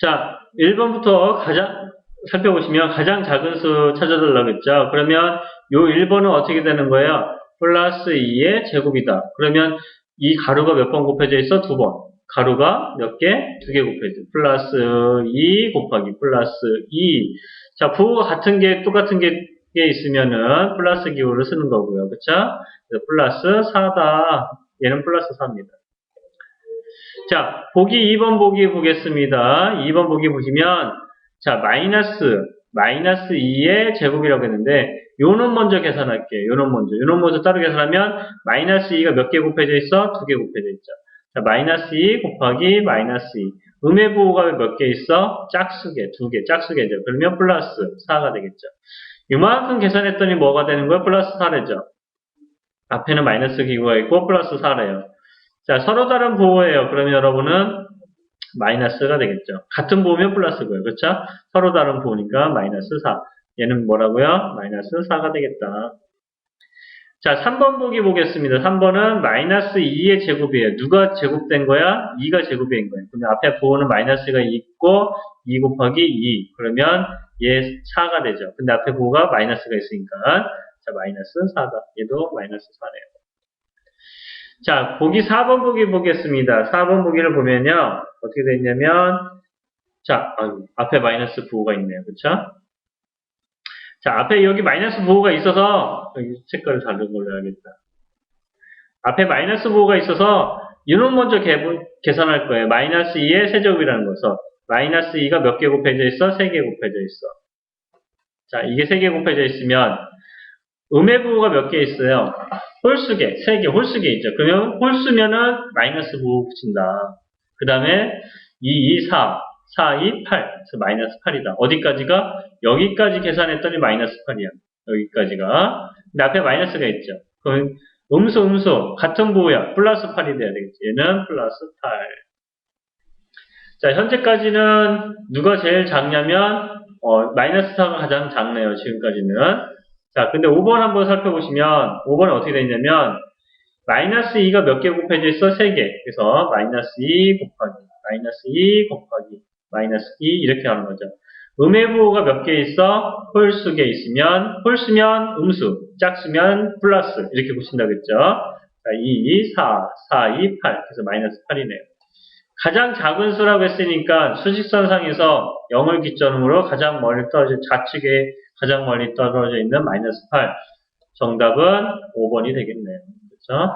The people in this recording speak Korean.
자, 1번부터 가장, 살펴보시면 가장 작은 수 찾아달라고 했죠. 그러면 요 1번은 어떻게 되는 거예요? 플러스 2의 제곱이다. 그러면 이 가루가 몇 번 곱해져 있어? 두 번. 가루가 몇 개? 두 개 곱해져. 플러스 2 곱하기 플러스 2. 자, 부호가 같은 게, 똑같은 게, 게 있으면은 플러스 기호를 쓰는 거고요. 그쵸? 플러스 4다. 얘는 플러스 4입니다. 자, 보기 2번 보기 보겠습니다. 2번 보기 보시면, 자, 마이너스, 마이너스 2의 제곱이라고 했는데, 요놈 먼저 계산할게요. 요놈 먼저. 요놈 먼저 따로 계산하면, 마이너스 2가 몇 개 곱해져 있어? 두 개 곱해져 있죠. 자, 마이너스 2 곱하기 마이너스 2. 음의 부호가 몇 개 있어? 짝수개, 두 개, 짝수개죠. 그러면 플러스 4가 되겠죠. 이만큼 계산했더니 뭐가 되는 거야? 플러스 4래죠. 앞에는 마이너스 기호가 있고, 플러스 4래요. 자, 서로 다른 부호예요. 그러면 여러분은 마이너스가 되겠죠. 같은 부호면 플러스고요. 그렇죠? 서로 다른 부호니까 마이너스 4. 얘는 뭐라고요? 마이너스 4가 되겠다. 자, 3번 보기 보겠습니다. 3번은 마이너스 2의 제곱이에요. 누가 제곱된 거야? 2가 제곱인 거예요. 그러면 앞에 부호는 마이너스가 있고 2 곱하기 2. 그러면 얘 4가 되죠. 근데 앞에 부호가 마이너스가 있으니까 자, 마이너스 4다. 얘도 마이너스 4네요. 자, 보기 4번 보기 보겠습니다. 4번 보기를 보면요. 어떻게 되냐면, 자, 앞에 마이너스 부호가 있네요. 그쵸? 자, 앞에 여기 마이너스 부호가 있어서, 여기 색깔을 다른 걸로 해야겠다. 앞에 마이너스 부호가 있어서, 이놈 먼저 개, 계산할 거예요. 마이너스 2의 세제곱이라는 것은, 마이너스 2가 몇 개 곱해져 있어? 3개 곱해져 있어. 자, 이게 3개 곱해져 있으면, 음의 부호가 몇 개 있어요? 홀수개, 3개, 홀수 개 있죠. 그러면 홀수면은 마이너스 부호 붙인다. 그 다음에 2, 2, 4, 4, 2, 8. 그래서 마이너스 8이다. 어디까지가? 여기까지 계산했더니 마이너스 8이야. 여기까지가. 근데 앞에 마이너스가 있죠. 그럼 음수, 음수. 같은 부호야. 플러스 8이 돼야 되겠지. 얘는 플러스 8. 자, 현재까지는 누가 제일 작냐면, 어, 마이너스 4가 가장 작네요. 지금까지는. 자, 근데 5번 한번 살펴보시면 5번은 어떻게 되냐면 마이너스 2가 몇 개 곱해져 있어? 3개. 그래서 마이너스 2 곱하기 마이너스 2 곱하기 마이너스 2 이렇게 하는 거죠. 음의 부호가 몇 개 있어? 홀수 개 있으면 홀수면 음수, 짝수면 플러스 이렇게 보신다겠죠. 자, 2, 4, 4, 2, 8 그래서 마이너스 8이네요. 가장 작은 수라고 했으니까 수직선상에서 0을 기점으로 가장 멀리 떨어진 좌측에 가장 멀리 떨어져 있는 마이너스 8. 정답은 5번이 되겠네요. 그렇죠?